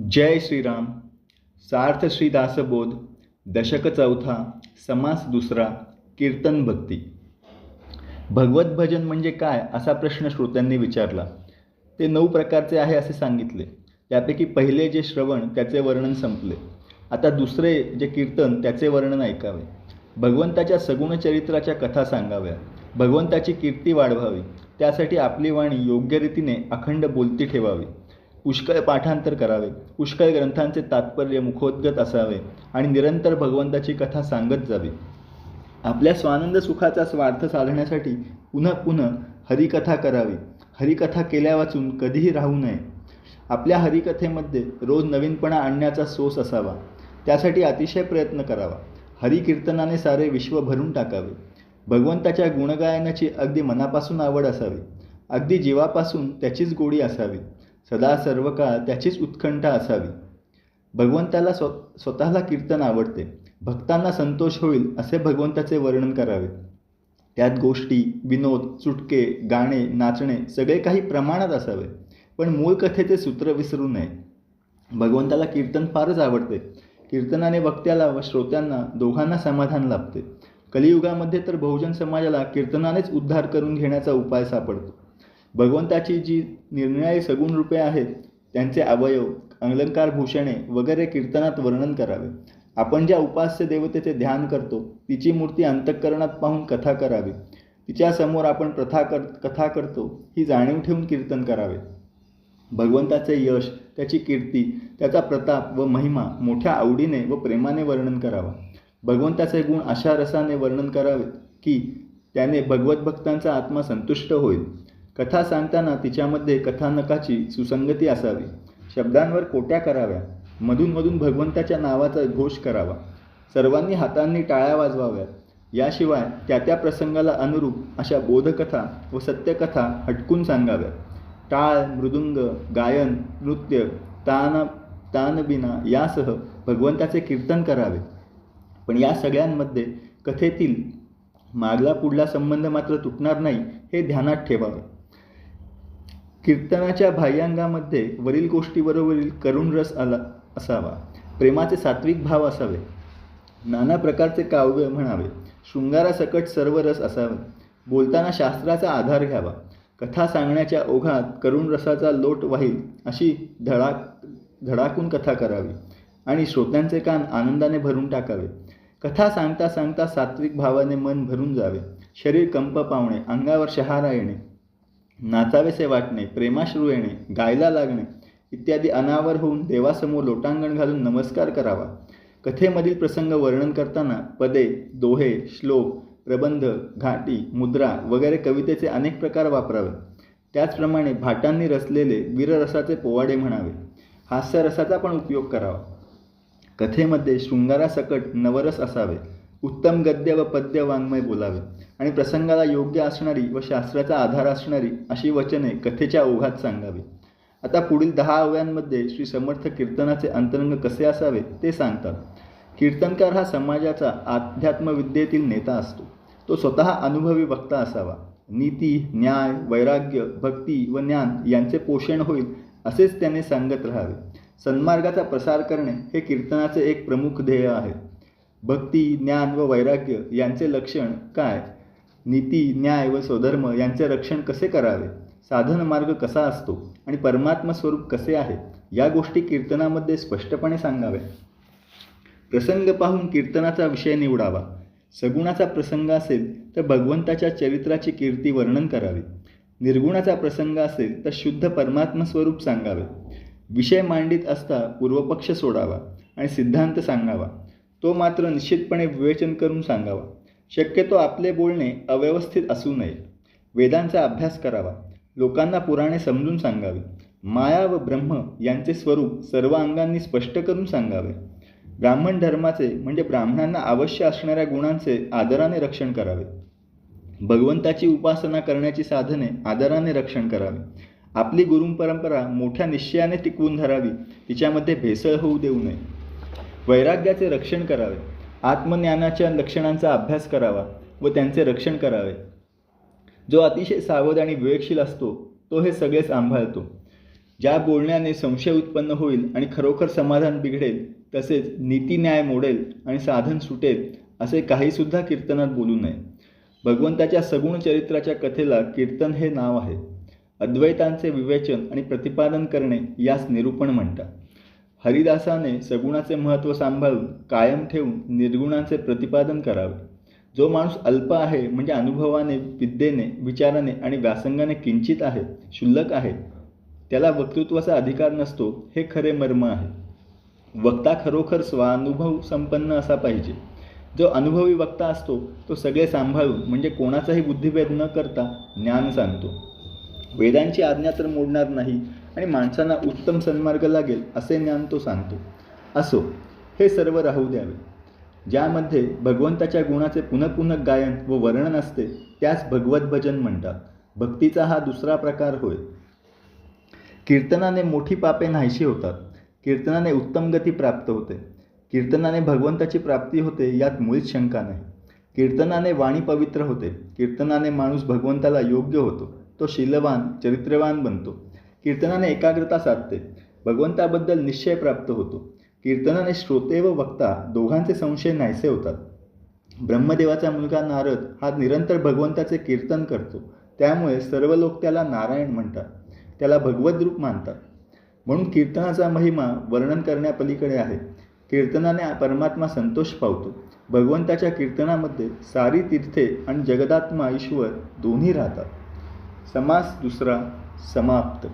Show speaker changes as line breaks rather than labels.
जय श्रीराम सार्थ श्री दासबोध दशक चौथा समास दुसरा कीर्तन भक्ती. भगवत भजन म्हणजे काय असा प्रश्न श्रोत्यांनी विचारला. ते नऊ प्रकारचे आहे असे सांगितले. त्यापैकी पहिले जे श्रवण त्याचे वर्णन संपले. आता दुसरे जे कीर्तन त्याचे वर्णन ऐकावे. भगवंताच्या सगुण चरित्राच्या कथा सांगाव्या. भगवंताची कीर्ती वाढवावी. त्यासाठी आपली वाणी योग्य रीतीने अखंड बोलती ठेवावी. पुष्कळ पाठांतर करावे पुष्कळ ग्रंथांचे तात्पर्य मुखोद्गत असावे आणि निरंतर भगवंताची कथा सांगत जावी. आपल्या स्वानंद सुखाचा स्वार्थ साधण्यासाठी पुन्हा पुन्हा हरिकथा करावी. हरिकथा केल्या वाचून कधीही राहू नये. आपल्या हरिकथेमध्ये रोज नवीनपणा आणण्याचा सोस असावा. त्यासाठी अतिशय प्रयत्न करावा. हरिकीर्तनाने सारे विश्व भरून टाकावे. भगवंताच्या गुणगायनाची अगदी मनापासून आवड असावी. अगदी जीवापासून त्याचीच गोडी असावी. सदा सर्व काळ त्याचीच उत्कंठा असावी. भगवंताला स्व स्वतःला कीर्तन आवडते. भक्तांना संतोष होईल असे भगवंताचे वर्णन करावे. त्यात गोष्टी विनोद चुटके गाणे नाचणे सगळे काही प्रमाणात असावे. पण मूळ कथेचे सूत्र विसरू नये. भगवंताला कीर्तन फारच आवडते. कीर्तनाने वक्त्याला व श्रोत्यांना दोघांना समाधान लाभते. कलियुगामध्ये तर बहुजन समाजाला कीर्तनानेच उद्धार करून घेण्याचा उपाय सापडतो. भगवंताची जी निरनिराळी सगुण रूपे आहेत त्यांचे अवयव अलंकार भूषणे वगैरे कीर्तनात वर्णन करावे. आपण ज्या उपास्य देवतेचे ध्यान करतो तिची मूर्ती अंतःकरणात पाहून कथा करावी. तिच्यासमोर आपण प्रथा कर कथा करतो ही जाणीव ठेवून कीर्तन करावे. भगवंताचे यश त्याची कीर्ती त्याचा प्रताप व महिमा मोठ्या आवडीने व प्रेमाने वर्णन करावा. भगवंताचे गुण अशा रसाने वर्णन करावे की त्याने भगवत भक्तांचा आत्मा संतुष्ट होईल. कथा सांगताना तिच्यामध्ये कथानकाची सुसंगती असावी. शब्दांवर कोट्या कराव्या. मधूनमधून भगवंताच्या नावाचा घोष करावा. सर्वांनी हातांनी टाळ्या वाजवाव्या याशिवाय त्या त्या प्रसंगाला अनुरूप अशा बोधकथा व सत्यकथा हटकून सांगाव्या टाळ मृदुंग गायन नृत्य तान तानबिना यासह भगवंताचे कीर्तन करावे. पण या सगळ्यांमध्ये कथेतील मागला पुढला संबंध मात्र तुटणार नाही हे ध्यानात ठेवावे. कीर्तनाच्या बाह्यांगामध्ये वरील गोष्टीबरोबरील करुण रस आला असावा. प्रेमाचे सात्विक भाव असावे. नाना प्रकारचे काव्य म्हणावे. शृंगारासकट सर्व रस असावे. बोलताना शास्त्राचा आधार घ्यावा. कथा सांगण्याच्या ओघात करुण रसाचा लोट वाहील अशी धडाक धडाकून कथा करावी आणि श्रोत्यांचे कान आनंदाने भरून टाकावे. कथा सांगता सांगता सात्विक भावाने मन भरून जावे. शरीर कंप पावणे अंगावर शहारा येणे. नाचावेसे वाटणे प्रेमाश्रू येणे गायला लागणे इत्यादी अनावर होऊन देवासमोर लोटांगण घालून नमस्कार करावा. कथेमधील प्रसंग वर्णन करताना पदे दोहे श्लोक प्रबंध घाटी मुद्रा वगैरे कवितेचे अनेक प्रकार वापरावे. त्याचप्रमाणे भाटांनी रचलेले वीररसाचे पोवाडे म्हणावे. हास्यरसाचा पण उपयोग करावा. कथेमध्ये शृंगारासकट नवरस असावे. उत्तम गद्य व पद्य वाङ्मय बोलावे. आणि प्रसंगाला योग्य असणारी व शास्त्राचा आधार असणारी अशी वचने कथेच्या ओघात सांगावी. आता पुढील दहा अव्यांमध्ये श्री समर्थ कीर्तनाचे अंतरंग कसे असावे ते सांगतात. कीर्तनकार हा समाजाचा आध्यात्मविद्येतील नेता असतो. तो स्वतः अनुभवी वक्ता असावा. नीती न्याय वैराग्य भक्ती व ज्ञान यांचे पोषण होईल असेच त्याने सांगत राहावे. सन्मार्गाचा प्रसार करणे हे कीर्तनाचे एक प्रमुख ध्येय आहे. भक्ती ज्ञान व वैराग्य यांचे लक्षण काय? नीती न्याय व स्वधर्म यांचे रक्षण कसे करावे? साधन मार्ग कसा असतो? आणि परमात्मा स्वरूप कसे आहे? या गोष्टी कीर्तनामध्ये स्पष्टपणे सांगाव्या. प्रसंग पाहून कीर्तनाचा विषय निवडावा. सगुणाचा प्रसंग असेल तर भगवंताच्या चरित्राची कीर्ती वर्णन करावी. निर्गुणाचा प्रसंग असेल तर शुद्ध परमात्मा स्वरूप सांगावे. विषय मांडित असता पूर्वपक्ष सोडावा आणि सिद्धांत सांगावा. तो मात्र निश्चितपणे विवेचन करून सांगावा. शक्यतो आपले बोलणे अव्यवस्थित असू नये. वेदांचा अभ्यास करावा. लोकांना पुराणे समजून सांगावी. माया व ब्रह्म यांचे स्वरूप सर्व अंगांनी स्पष्ट करून सांगावे. ब्राह्मण धर्माचे म्हणजे ब्राह्मणांना अवश्य असणाऱ्या गुणांचे आदराने रक्षण करावे. भगवंताची उपासना करण्याची साधने आदराने रक्षण करावे. आपली गुरुपरंपरा मोठ्या निश्चयाने टिकवून धरावी. तिच्यामध्ये भेसळ होऊ देऊ नये. वैराग्याचे रक्षण करावे. आत्मज्ञानाच्या लक्षणांचा अभ्यास करावा व त्यांचे रक्षण करावे. जो अतिशय सावध आणि विवेकशील असतो तो हे सगळे सांभाळतो. ज्या बोलण्याने संशय उत्पन्न होईल आणि खरोखर समाधान बिघडेल तसेच नीतीन्याय मोडेल आणि साधन सुटेल असे काहीसुद्धा कीर्तनात बोलू नये. भगवंताच्या सगुण चरित्राच्या कथेला कीर्तन हे नाव आहे. अद्वैतांचे विवेचन आणि प्रतिपादन करणे यास निरूपण म्हणतात. हरिदासाने सगुणाचे महत्त्व सांभाळून कायम ठेवून निर्गुणांचे प्रतिपादन करावे. जो माणूस अल्प आहे म्हणजे अनुभवाने विद्येने विचाराने आणि व्यासंगाने किंचित आहे क्षुल्लक आहे त्याला वक्तृत्वाचा अधिकार नसतो हे खरे मर्म आहे. वक्ता खरोखर स्वानुभव संपन्न असा पाहिजे. जो अनुभवी वक्ता असतो तो सगळे सांभाळून म्हणजे कोणाचाही बुद्धिभेद न करता ज्ञान सांगतो. वेदांची आज्ञा तर मोडणार नाही आणि माणसांना उत्तम सन्मार्ग लागेल असे ज्ञान तो सांगतो. असो हे सर्व राहू द्यावे. ज्यामध्ये भगवंताच्या गुणाचे पुनः गायन व वर्णन असते त्यास भगवत भजन म्हणतात. भक्तीचा हा दुसरा प्रकार होय. कीर्तनाने मोठी पापे नाहीशी होतात. कीर्तनाने उत्तम गती प्राप्त होते. कीर्तनाने भगवंताची प्राप्ती होते यात मुळीच शंका नाही. कीर्तनाने वाणी पवित्र होते. कीर्तनाने माणूस भगवंताला योग्य होतो. तो शीलवान चरित्रवान बनतो. कीर्तनाने एकाग्रता साधते. भगवंताबद्दल निश्चय प्राप्त होतो. कीर्तनाने श्रोते व वक्ता दोघांचे संशय नाहीसे होतात. ब्रह्मदेवाचा मुलगा नारद हा निरंतर भगवंताचे कीर्तन करतो. त्यामुळे सर्व लोक त्याला नारायण म्हणतात. त्याला भगवत रूप मानतात. म्हणून कीर्तनाचा महिमा वर्णन करण्यापलीकडे आहे. कीर्तनाने परमात्मा संतोष पावतो. भगवंताच्या कीर्तनामध्ये सारी तीर्थे आणि जगदात्मा ईश्वर दोन्ही राहतात. समास दुसरा समाप्त.